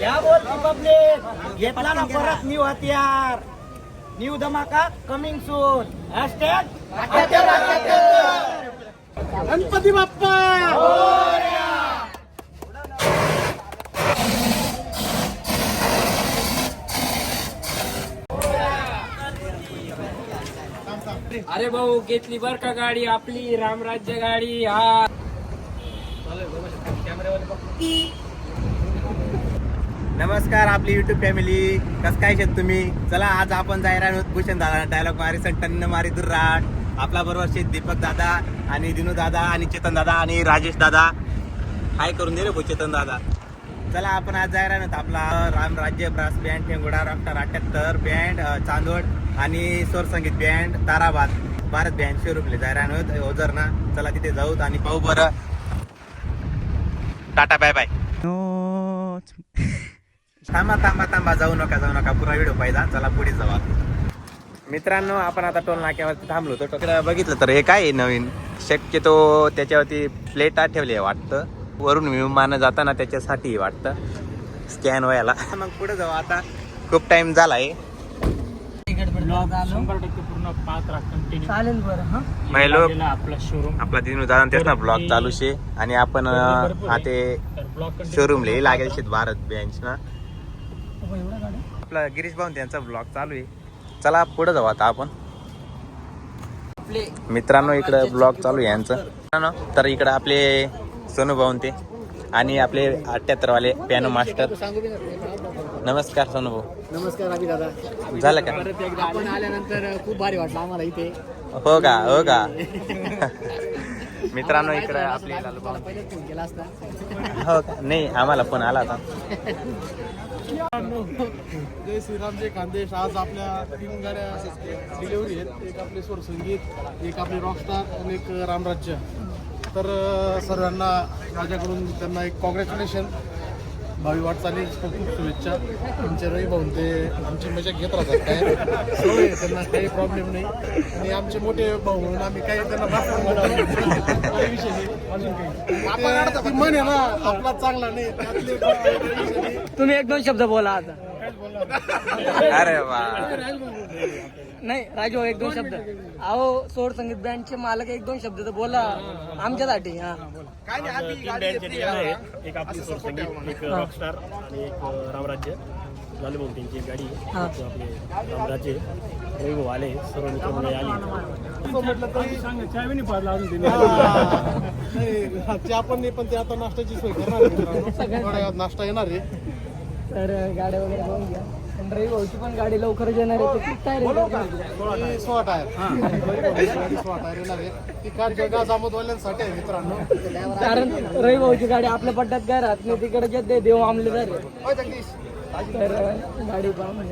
या बोलती पब्लिक. घेतला ना परत न्यू हत्यार न्यू धमाका coming soon hashtag Ganpati Bappa. अरे भाऊ घेतली बर का गाडी आपली? रामराज्य गाडी हा. नमस्कार आपली युट्यूब फॅमिली कस काय शेत तुम्ही? चला आज आपण जायरा आहोत भूषण दादा. डायलॉग मारी टन्न मारी दुर्राट. आपला बरोबर शेत दीपक दादा आणि दिनू दादा आणि चेतन दादा आणि राजेश दादा. हाय करून दिले रे चेतन दादा. चला आपण आज जायरा आहोत. आपला राम राज्य ब्रास बँड ठेंगुडा रॉक्टर अठ्याहत्तर बँड चांदोड आणि स्वरसंगीत बँड ताराबाद भारत बँड शिवरुपले जायरा आहोत. ओझरना चला तिथे जाऊ आणि पाहू बरं. टाटा बाय बाय थांबा थांबा थांबा जाऊ नका जाऊ नका. पुरा व्हिडिओ पाहिजा. चला पुढे जाऊ आता. मित्रांनो आपण आता टोल नाक्यावरती थांबलो तर तिकडे बघितलं तर हे काय आहे नवीन. शक्यतो त्याच्यावरती प्लेटा ठेवली आहे वाटतं. वरून विमान जाताना त्याच्यासाठी वाटतं. स्कॅन व्हायला. मग पुढे जाऊ. आता खूप टाइम हा? मग लोक आपला शोरूम आपला दिनू दादा तेच ना ब्लॉग चालू शे आणि आपण अं, ते तर ब्लॉक शोरूम लिहि लागेल शेत भारत बेंच ना. आपला गिरीश भाऊन त्यांचा ब्लॉग चालू आहे. चला पुढे जाऊ आता आपण. मित्रांनो इकडे ब्लॉग चालू आहे यांचं. तर इकडे आपले सोनू भाऊन ते आणि आपले अठ्याहत्तर वाले पियानो मास्टर नमस्कार सोनू भाऊ. नमस्कार अभि दादा. झालं का? आपण आल्यानंतर खूप भारी वाटलं आम्हाला इथे. हो का हो का? मित्रांनो इकडे आपले लालू भाऊ पहिले फोन केला असता. हो का? नाही आम्हाला फोन आला होता. जय श्रीराम जय खानदेश आज आपल्या तीन गाड्या डिलिव्हरी आहेत. एक आपले स्वरसंगीत एक आपले रॉकस्टार आणि एक रामराज्य. तर अं, सर्वांना माझ्याकडून त्यांना एक कॉंग्रॅच्युलेशन भावी वाटचाली खूप खूप शुभेच्छा. आमचे रवी भाऊन ते आमची मजा घेत राहतात. काय आहे त्यांना काही प्रॉब्लेम नाही. आणि आमचे मोठे भाऊ म्हणून आम्ही काही त्यांना बनवलं. काही विषय नाही. अजून काही ती आहे ना आपला चांगला नाही त्यातले काही विषय नाही. तुम्ही एक दोन शब्द बोला आता. अरे वा. नाही राजू एक दोन शब्द. अहो सोड संगीत बँडचे मालक एक दोन शब्द तर बोला. आमच्यासाठी हा. एक आपली स्वरसंगीत एक रॉकस्टार आणि एक रामराज्य. भाऊ त्यांची एक गाडी आहे. हा. आपले रामराज्य रवी भाऊ आले सर्व मित्र मंडळी आली. नाही चहा पण नाही पण ते आता नाश्त्याची सोय करणार आहे. मित्रांनो. थोड्या वेळात नाश्ता येणार आहे. तर गाड्या वगैरे बघून घ्या. रवी भाऊची पण गाडी लवकरच येणार आहे. ती काय रे? ती सोळा टायर. गाडी सोळा टायर येणार आहे. ती कार जळगाव जामोदवाल्यांसाठी आहे मित्रांनो. कारण रवी भाऊची गाडी आपल्या पट्ट्यात काय राहत नाही तिकडे जे दे देव आमले जगदीश. तर गाडी पाहून.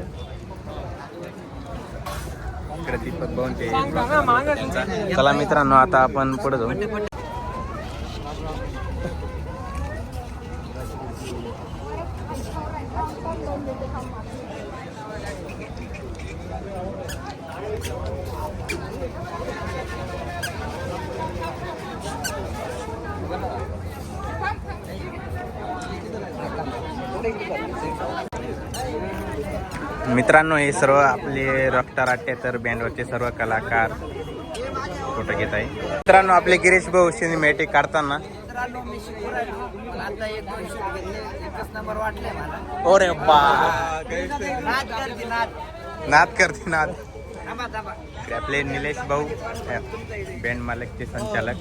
चला मित्रांनो आता आपण पुढे जाऊ. मित्रांनो हे सर्व आपले रॉकस्टार अठ्याहत्तर बँडवरचे सर्व कलाकार फोटो घेत आहे. मित्रांनो आपले गिरीश भाऊ सिनेमॅटिक काढताना. ओरे बा. नाद करते नाद. आपले निलेश भाऊ बँड मालकचे संचालक.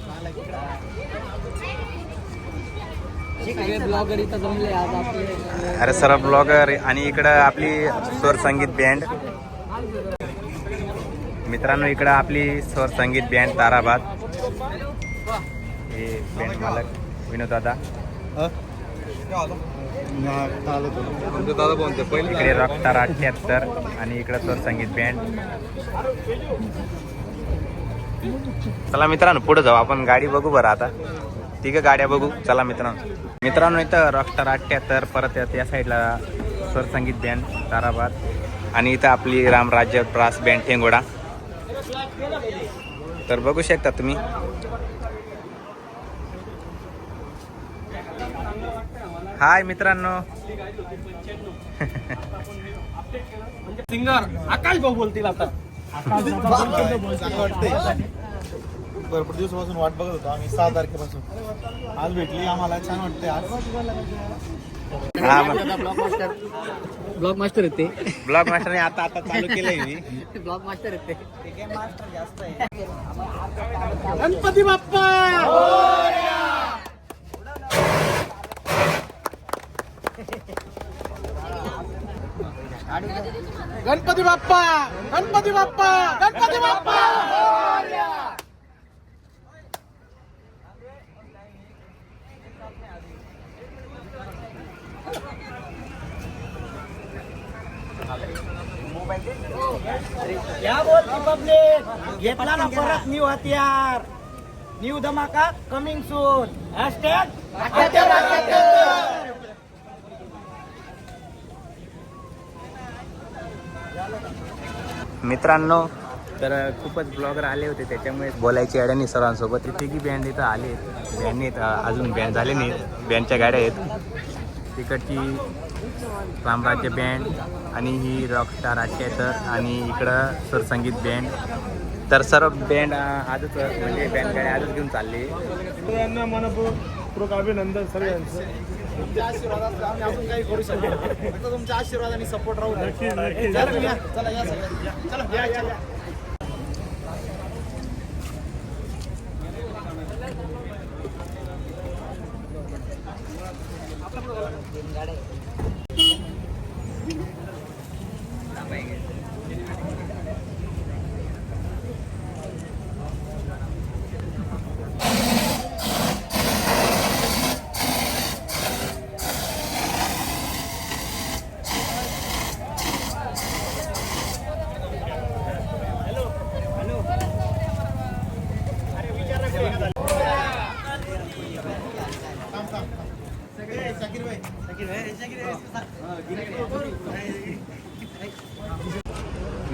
अरे सर ब्लॉगर आणि इकडं आपली स्वर संगीत बँड मित्रांनो इकडं आपली स्वर संगीत बँड ताराबाद. हे बँड मालक विनोद दादा. इकडे रॉक तारा अठ्ठ्याहत्तर आणि इकडं स्वर संगीत बँड चला मित्रांनो पुढे जाऊ. आपण गाडी बघू बरं आता. तिघ गाड्या बघू. चला मित्रांनो. मित्रांनो इथं रॉकस्टार अठ्याहत्तर परत या- या साईडला स्वर संगीत बँड ताराबाद. आणि इथं आपली रामराज्य ब्रास बँड ठेंगोडा. तर बघू शकता तुम्ही. हाय मित्रांनो. सिंगर आकाश भाऊ बोलतील आता. भरपूर दिवसापासून वाट बघत होतो. आम्ही सहा तारखेपासून. आज भेटली आम्हाला छान वाटतंय आज. हा ब्लॉक मास्टर येते ब्लॉग मास्टरने आता आता चालू केलंय मी. ब्लॉक मास्टर येते गणपती बाप्पा! गणपती बाप्पा! गणपती बाप्पा! गणपती बाप्पा! या बोल पब्लिक घेतला ना परत न्यू हथियार. न्यू धमाका कमिंग सून हॅशटॅग मित्रांनो तर खूपच ब्लॉगर आले होते त्याच्यामुळे बोलायची नाही. सर्वांसोबत ते तिघी बँड इथं आले बँड अजून बँड झाले नाहीत. बँडच्या गाड्या आहेत. तिकडची रामराज्य बँड आणि ही रॉकस्टार अठ्याहत्तर आणि इकडं सरसंगीत बँड तर सर्व बँड आजच म्हणजे बँड गाड्या आजच घेऊन चालले यांना मनपूर्वक अभिनंदन सगळ्यांचं तुमच्या आशीर्वादात आम्ही अजून काही करू शकतो तुमच्या आशीर्वादाने सपोर्ट राहू. चला तुम्ही या. चला या सगळ्यांनी. या. चला या,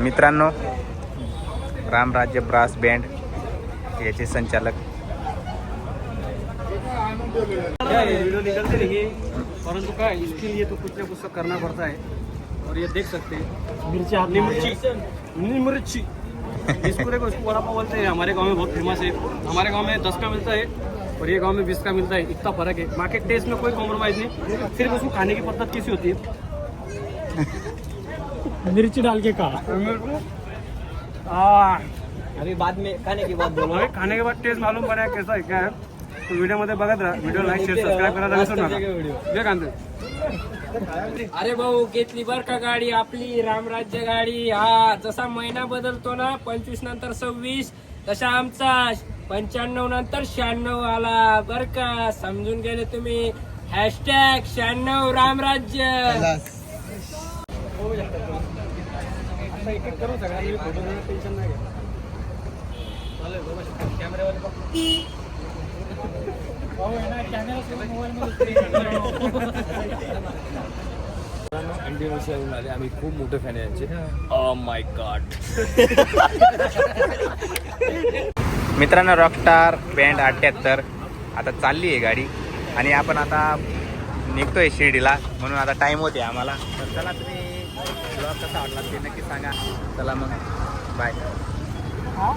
मित्रांनो रामराज्य ब्रास बँड याचे संचालक. वीडियो निकलते रहेंगे परंतु क्या इसके लिए तो कुछ ना कुछ करना पड़ता है और ये देख सकते हैं. मिर्ची निमर्ची निमर्ची इसको देखो इसको वड़ा पाव बोलते हैं. हमारे गांव में बहुत फेमस है. हमारे गांव में दस का मिलता है. और ये गांव में बीस का मिलता है इतना फर्क है। बाकी टेस्ट में कोई कॉम्प्रोमाइज नहीं। सिर्फ उसको खाने की पद्धत कैसी होती है। मिर्ची डाल के का अभी बाद में खाने की बात बोलो। अरे खाने के बाद टेस्ट मालूम पड़ा कैसा है क्या है। तो वीडियो मध्ये बघत राहा व्हिडिओ लाईक शेअर सबस्क्राईब करायला विसरू नका जे कांदे अरे भाऊ घेतली बर का गाडी आपली रामराज्य गाडी हा जसा महिना बदलतो ना पंचवीस नंतर सव्वीस तसा आमचा पंच्याण्णव नंतर शहाण्णव आला. बर का समजून गेले तुम्ही. हॅशटॅग शहाण्णव रामराज्य. आम्ही खूप मोठे फॅन आहे यांचे माय गॉड मित्रांनो रॉकस्टार बँड अठ्ठ्याहत्तर आता चालली आहे गाडी. आणि आपण आता निघतोय शिर्डीला. म्हणून आता टाईम होते आम्हाला. तर चला तुम्ही ब्लॉग कसा वाटला ते नक्की सांगा. चला मग. बाय